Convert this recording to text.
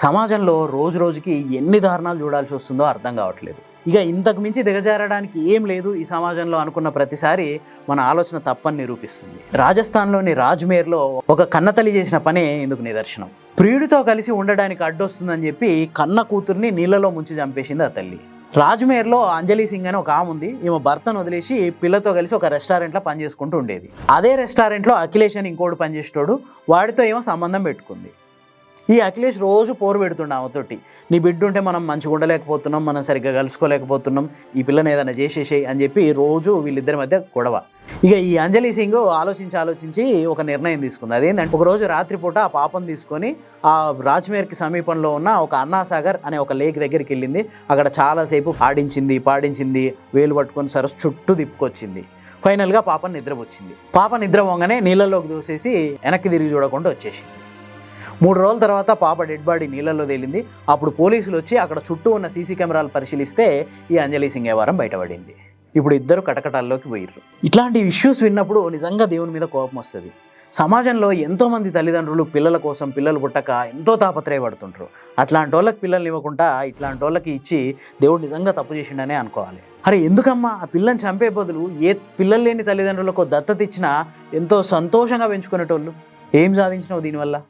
సమాజంలో రోజు రోజుకి ఎన్ని దారుణాలు చూడాల్సి వస్తుందో అర్థం కావట్లేదు. ఇక ఇంతకు మించి దిగజారడానికి ఏం లేదు ఈ సమాజంలో అనుకున్న ప్రతిసారి మన ఆలోచన తప్పని నిరూపిస్తుంది. రాజస్థాన్లోని రాజ్మేర్లో ఒక కన్నతల్లి చేసిన పనే ఇందుకు నిదర్శనం. ప్రియుడితో కలిసి ఉండడానికి అడ్డొస్తుందని చెప్పి కన్న కూతుర్ని నీళ్ళలో ముంచి చంపేసింది ఆ తల్లి. రాజ్మేర్లో అంజలి సింగ్ అని ఒక ఆమె ఉంది. ఈమె భర్తను వదిలేసి పిల్లతో కలిసి ఒక రెస్టారెంట్లో పనిచేసుకుంటూ ఉండేది. అదే రెస్టారెంట్లో అఖిలేష్ అని ఇంకోటి పనిచేసేటోడు. వాడితో ఏమో సంబంధం పెట్టుకుంది. ఈ అఖిలేష్ రోజు పోరు పెడుతుండే ఆమెతోటి నీ బిడ్డ ఉంటే మనం మంచిగా ఉండలేకపోతున్నాం మనం సరిగ్గా కలుసుకోలేకపోతున్నాం ఈ పిల్లని ఏదైనా చేసేసేయి అని చెప్పి రోజు వీళ్ళిద్దరి మధ్య గొడవ. ఇక ఈ అంజలి సింగ్ ఆలోచించి ఆలోచించి ఒక నిర్ణయం తీసుకుంది. అదేంటంటే ఒక రోజు రాత్రిపూట ఆ పాపం తీసుకొని ఆ రాజ్మేర్కి సమీపంలో ఉన్న ఒక అన్నాసాగర్ అనే ఒక లేక్ దగ్గరికి వెళ్ళింది. అక్కడ చాలాసేపు ఆడించింది పాడించింది వేలు పట్టుకొని సరస్సు చుట్టూ తిప్పుకొచ్చింది. ఫైనల్గా పాప నిద్ర వచ్చింది పాప నిద్ర పోగానే నీళ్ళలోకి దూసేసి వెనక్కి తిరిగి చూడకుండా వచ్చేసింది. మూడు రోజుల తర్వాత పాప డెడ్ బాడీ నీళ్ళల్లో తేలింది. అప్పుడు పోలీసులు వచ్చి అక్కడ చుట్టూ ఉన్న సీసీ కెమెరాలు పరిశీలిస్తే ఈ అంజలి సింగ్ బయటపడింది. ఇప్పుడు ఇద్దరు కటకటాల్లోకి పోయిర్రు. ఇట్లాంటి ఇష్యూస్ విన్నప్పుడు నిజంగా దేవుని మీద కోపం వస్తుంది. సమాజంలో ఎంతోమంది తల్లిదండ్రులు పిల్లల కోసం పిల్లలు పుట్టక ఎంతో తాపత్రయపడుతుంటారు అట్లాంటి వాళ్ళకి పిల్లల్ని ఇవ్వకుండా ఇట్లాంటి వాళ్ళకి ఇచ్చి దేవుడు నిజంగా తప్పు చేసిండనే అనుకోవాలి. అరే ఎందుకమ్మా? ఆ పిల్లని చంపే బదులు ఏ పిల్లలు లేని తల్లిదండ్రులకు దత్తత ఇచ్చినా ఎంతో సంతోషంగా పెంచుకునేటోళ్ళు. ఏం సాధించినావు దీనివల్ల?